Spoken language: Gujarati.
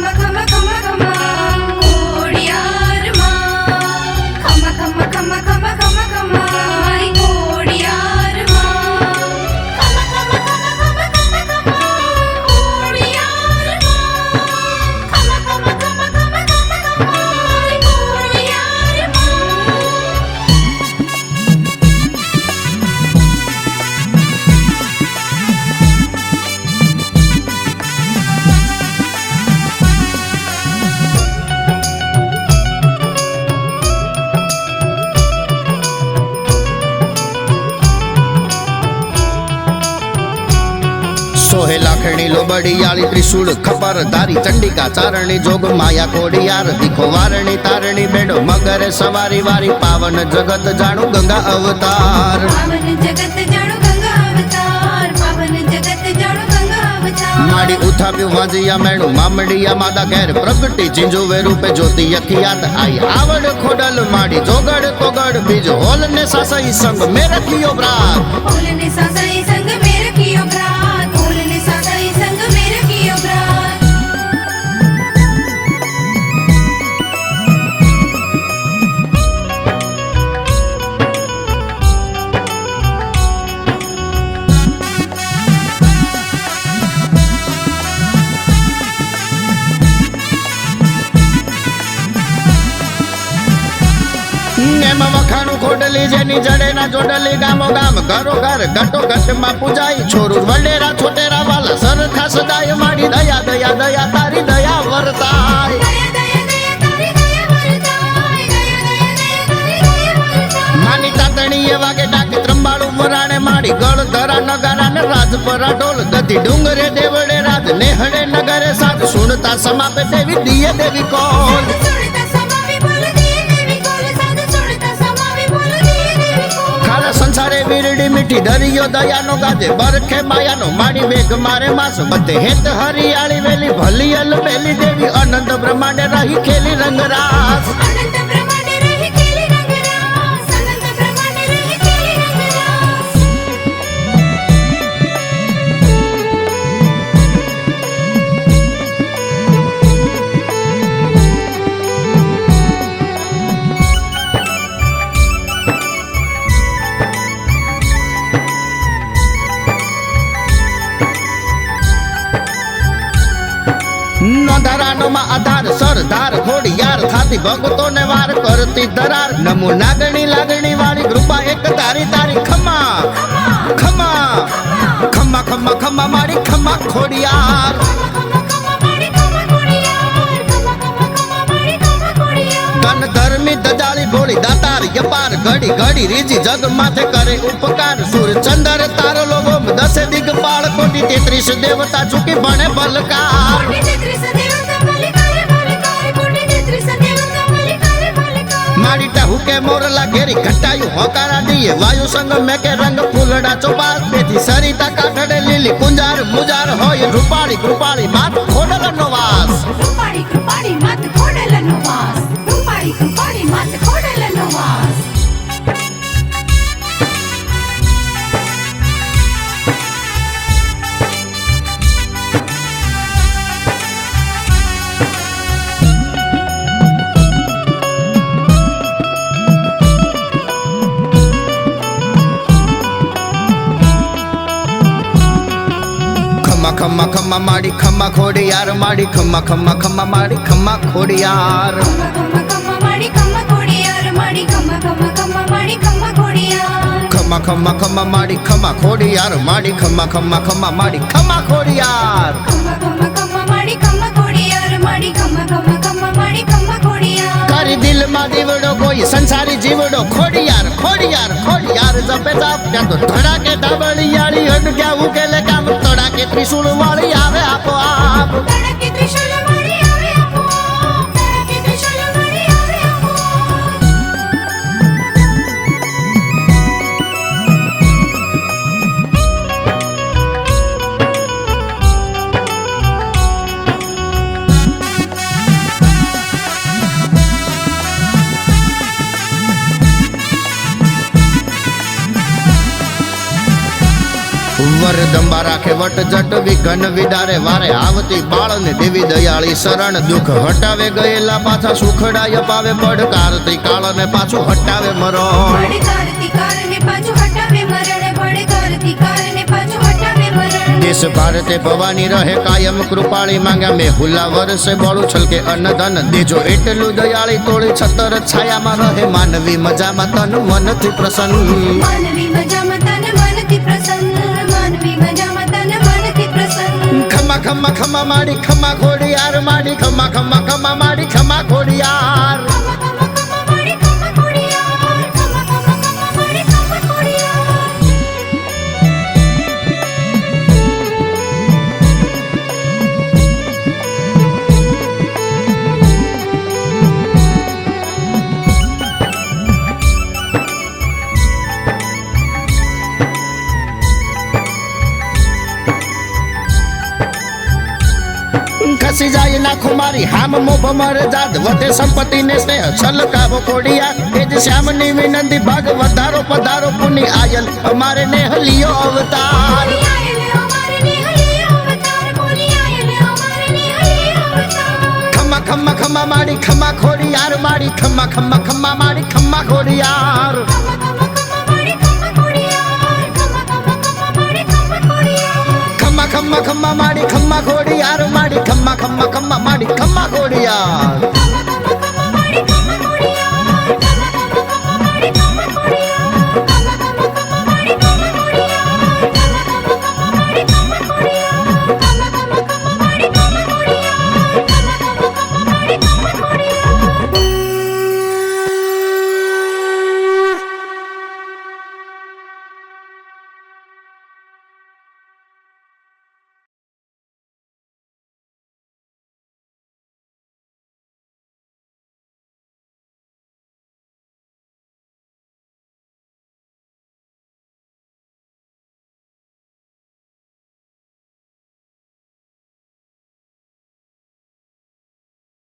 ખમ લાખણી લોબડિયાળી ત્રિશુળ ખબર ધારી ચંડિકા ચારણી જોગ માયા કોડિયાર દીખો વારણી તારણી બેડો મગરે સવારી વારી પાવન જગત જાણું ગંગા અવતાર. માડી ઉથાપ્યું વાંજિયા મેણું મામડિયા માદા ઘેર પ્રગટી વે રૂપે જ્યોતિ યખિયાત આઈ. આવડ ખોડલ માડી જોગડ કોગડ બીજ હોલ ને સાસઈ સંગ મેરખિયો બ્રાત. ને સાસઈ સંગ મેર કિયો ખોડલી જેની જડે ના જોડલી ગામો ગામ ઘરો ઘર ઘટો ઘટમાં પૂજાય છોરું વડેરા, છોટેરા વાલા સરખા સદાય માડી દયા દયા દયા, તારી દયા વર્તાય. ને રાજપરા ઢોલ. ગધી ડુંગરે દેવડે રાજ. નેહડે નગરે સાથ સુણતા સમાપે દેવી દિયે દેવી કોલ. વીરડી મીઠી દરિયો દયાનો ગાજે, બરખે માયાનો માડી વેગ મારે માસ, બધે હેત હરિયાળી વેલી, ભલી અલ બેલી દેવી, અનંત બ્રહ્માંડે રહી ખેલી રંગરાસ. માં આધાર, સરદાર ખોડિયાર થાતી ભગતો ને વાર કરતી દરાર. નમો નાગણી, લાગણી વાળી કૃપા, એક તારી તારી ખમા. ખમા ખમા ખમા ખમા મારી ખમા ખોડિયાર ધર્મી દજાળી ભોળી દાતાર, યપાર, ઘડી ઘડી, રીજી જગ માથે કરે ઉપકાર. સૂર, ચંદ્ર, તારો દેવતા ચૂકી ભણે બલકાર. મારી હુકે મોરલા ઘેરી ઘટાયું. હોકારા દીએ વાયુ સંગ મેકે રંગ ફૂલડા ચોપાસ. બેથી સરિતા કાઠડે લીલી કુંજાર મુજાર હોય રૂપાળી કૃપાળી માત ખમ્મા ખમ્મા ખમ્મા માડી ખમ્મા ખોડિયાર માડી ખમ્મા ખમ્મા ખમ્મા માડી ખમ્મા ખોડિયાર ખમ્મા ખમ્મા ખમ્મા માડી ખમ્મા ખોડિયાર માડી ખમ્મા ખમ્મા ખમ્મા માડી ખમ્મા ખોડિયાર કરી દિલમાં દીવડો કોઈ સંસારી જીવડો ખોડિયાર ખોડિયાર ખોડિયાર જપે જાપ ત્યાં તો ધડાકે ધાબળિયાળી હડ ગયા ઉકેલે કામ તડાકે ત્રિશુળ વાળી આવે આપો વરદંબા રાખે વટ જટ વિઘન વિડારે વારે આવતી બાળને દેવી દયાળી શરણ. દુઃખ હટાવે ગયેલા પાછા સુખડાય પાવે ભડે કરતી કારણે પાછું હટાવે મરણ. દેશ ભારતે ભવાની રહે કાયમ કૃપાળી માંગ્યા. મેં હુલા વર્ષે બોળું છલકે અન્નધન દેજો એટલું દયાળી તોળી. છતર છાયામાં રહે માનવી મજામાં તન મનથી પ્રસન્ન. માનવી મજામાં ખમા ખમા માડી ખમા ખોડિયાર માડી ખમા ખમા ખમા માડી ખમા ખસી જાય નાખો મારી હામ મોભ મર જાત. વધે સંપત્તિ ને સ્નેહ છલકાવો કોડિયા. એ જ શ્યામની વિનંતી ભાગ વધારો પધારો પુની આયલ. અમારે ને હલિયો અવતાર. ખમા ખમા ખમા માડી ખમા ખોડિયાર માડી ખમા ખમા ખમા માડી ખમા ખોડિયાર. ખમા ખમા ખમા ખમા માડી ખમા ખોડિયાર માડી ખમા ખમા ખમા માડી ખમા ખોડિયાર